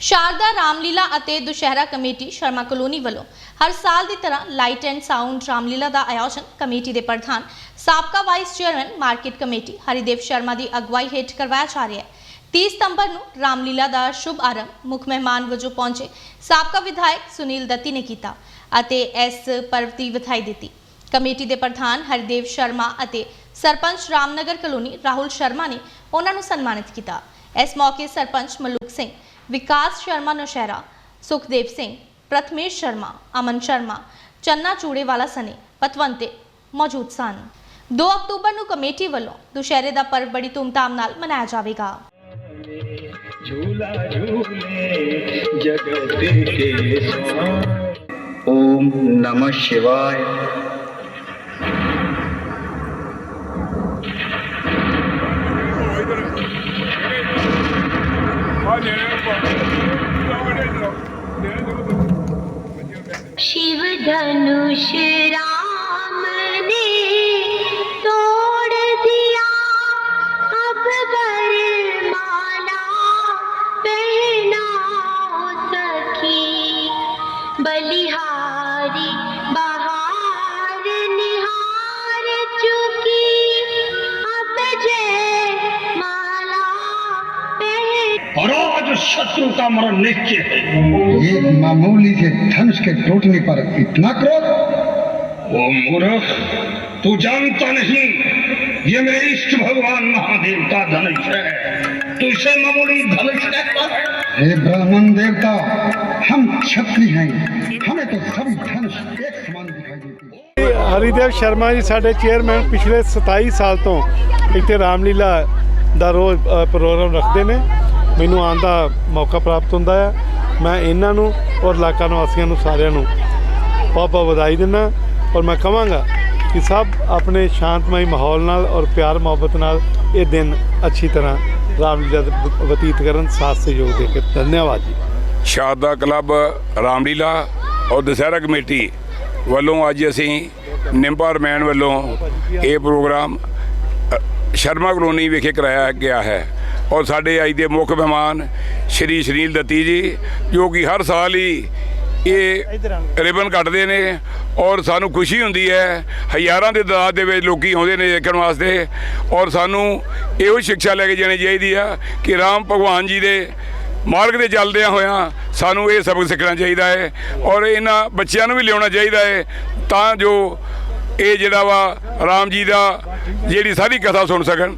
ਸ਼ਾਰਦਾ ਰਾਮਲੀਲਾ ਅਤੇ Dussehra committee Sharma colony ਵੱਲੋਂ ਹਰ ਸਾਲ ਦੀ ਤਰ੍ਹਾਂ ਲਾਈਟ ਐਂਡ ਸਾਊਂਡ ਰਾਮਲੀਲਾ ਦਾ ਆਯੋਜਨ ਕਮੇਟੀ ਦੇ ਪ੍ਰਧਾਨ, ਸਾਬਕਾ vice chairman, market committee Haridev Sharma ਦੀ ਅਗਵਾਈ ਹੇਠ ਕਰਵਾਇਆ ਜਾ ਰਿਹਾ ਹੈ। 30 ਸਤੰਬਰ ਨੂੰ ਰਾਮਲੀਲਾ ਦਾ ਸ਼ੁਭ ਆਰੰਭ ਮੁੱਖ ਮਹਿਮਾਨ ਵਜੋਂ ਪਹੁੰਚੇ ਸਾਬਕਾ ਵਿਧਾਇਕ ਸੁਨੀਲ ਦੱਤੀ ਨੇ ਕੀਤਾ ਅਤੇ ਇਸ ਪਰਵ ਦੀ ਵਧਾਈ ਦਿੱਤੀ। ਕਮੇਟੀ ਦੇ ਪ੍ਰਧਾਨ ਹਰਦੇਵ ਸ਼ਰਮਾ ਅਤੇ ਸਰਪੰਚ ਰਾਮਨਗਰ ਕਲੋਨੀ ਰਾਹੁਲ ਸ਼ਰਮਾ ਨੇ ਉਹਨਾਂ ਨੂੰ ਸਨਮਾਨਿਤ ਕੀਤਾ। ਇਸ ਮੌਕੇ ਸਰਪੰਚ ਮਲੂਕ ਸਿੰਘ ਵਿਕਾਸ ਸ਼ਰਮਾ ਨੌਸ਼ਹਿਰਾ ਸੁਖਦੇਵ ਸਿੰਘ ਪ੍ਰਥਮੇਸ਼ ਸ਼ਰਮਾ ਅਮਨ ਸ਼ਰਮਾ ਚੰਨਾ ਚੂੜੇਵਾਲਾ ਸਨੇ ਪਤਵੰਤੇ ਮੌਜੂਦ ਸਨ 2 ਅਕਤੂਬਰ ਨੂੰ ਕਮੇਟੀ ਵੱਲੋਂ ਦੁਸ਼ਹਿਰੇ ਦਾ ਪਰਵ ਬੜੀ ਧੂਮਧਾਮ ਨਾਲ ਮਨਾਇਆ ਜਾਵੇਗਾ झूला झूले जगत के स्वामी ओम नमः शिवाय शिव धनुष राम ने तोड़ दिया अब वरमाला पहनाओ सखी बलिहारी और आज शत्रु का मरण निश्चय है एक मामूली से धनुष के टूटने पर इतना क्रोध ओ मूर्ख तू जानता नहीं ये मेरे इष्ट भगवान महादेव का धनुष है तू इसे मामूली धनुष कहता है हे ब्राह्मण देवता हम क्षत्रिय हैं हमें तो सभी धनुष एक समान दिखाई देते हैं ਹਰੀਦੇਵ ਸ਼ਰਮਾ ਜੀ ਸਾਡੇ ਚੇਅਰਮੈਨ ਪਿਛਲੇ 27 ਸਾਲ ਤੋਂ ਇੱਥੇ ਰਾਮਲੀਲਾ ਦਾ ਰੋਜ਼ ਅ, ਪ੍ਰੋਗਰਾਮ ਰੱਖਦੇ ਨੇ ਮੈਨੂੰ ਆਉਣ ਦਾ ਮੌਕਾ ਪ੍ਰਾਪਤ ਹੁੰਦਾ ਹੈ ਮੈਂ ਇਹਨਾਂ ਨੂੰ ਔਰ ਇਲਾਕਾ ਨਿਵਾਸੀਆਂ ਨੂੰ ਸਾਰਿਆਂ ਨੂੰ ਬਹੁਤ ਬਹੁਤ ਵਧਾਈ ਦਿੰਦਾ ਔਰ ਮੈਂ ਕਹਾਂਗਾ ਕਿ ਸਭ ਆਪਣੇ ਸ਼ਾਂਤਮਈ ਮਾਹੌਲ ਨਾਲ ਔਰ ਪਿਆਰ ਮੁਹੱਬਤ ਨਾਲ ਇਹ ਦਿਨ ਅੱਛੀ ਤਰ੍ਹਾਂ ਰਾਮਲੀਲਾ ਬਤੀਤ ਕਰਨ, ਸਾਥ ਸਹਿਯੋਗ ਦੇ ਕੇ। ਧੰਨਵਾਦ ਜੀ। ਸ਼ਾਰਦਾ ਕਲੱਬ ਰਾਮਲੀਲਾ ਔਰ ਦੁਸਹਿਰਾ ਕਮੇਟੀ ਵੱਲੋਂ ਅੱਜ ਅਸੀਂ ਨਿੰਬਾ ਰਮੈਨ ਵੱਲੋਂ ਇਹ ਪ੍ਰੋਗਰਾਮ ਸ਼ਰਮਾ ਕਲੋਨੀ ਵਿਖੇ ਕਰਾਇਆ ਗਿਆ ਹੈ। ਔਰ ਸਾਡੇ ਅੱਜ ਦੇ ਮੁੱਖ ਮਹਿਮਾਨ ਸ਼੍ਰੀ ਸ਼ਨੀਲ ਦੱਤੀ ਜੀ ਜੋ ਕਿ ਹਰ ਸਾਲ ਹੀ ਇਹ ਰਿਬਨ ਕੱਟਦੇ ਨੇ ਔਰ ਸਾਨੂੰ ਖੁਸ਼ੀ ਹੁੰਦੀ ਹੈ ਹਜ਼ਾਰਾਂ ਦੇ ਦਾਦ ਦੇ ਵਿੱਚ ਲੋਕੀ ਆਉਂਦੇ ਨੇ ਦੇਖਣ ਵਾਸਤੇ ਔਰ ਸਾਨੂੰ ਇਹੋ ਸਿੱਖਿਆ ਲੈ ਕੇ ਜਾਣੀ ਚਾਹੀਦੀ ਆ ਕਿ ਰਾਮ ਭਗਵਾਨ ਜੀ ਦੇ ਮਾਰਗ ਤੇ ਚੱਲਦਿਆਂ ਹੋਇਆਂ ਸਾਨੂੰ ਇਹ ਸਬਕ ਸਿੱਖਣਾ ਚਾਹੀਦਾ ਹੈ ਔਰ ਇਹਨਾਂ ਬੱਚਿਆਂ ਨੂੰ ਵੀ ਲਿਆਉਣਾ ਚਾਹੀਦਾ ਹੈ ਤਾਂ ਜੋ ਇਹ ਜਿਹੜਾ ਵਾ ਰਾਮ ਜੀ ਦਾ ਜਿਹੜੀ ਸਾਰੀ ਕਥਾ ਸੁਣ ਸਕਣ।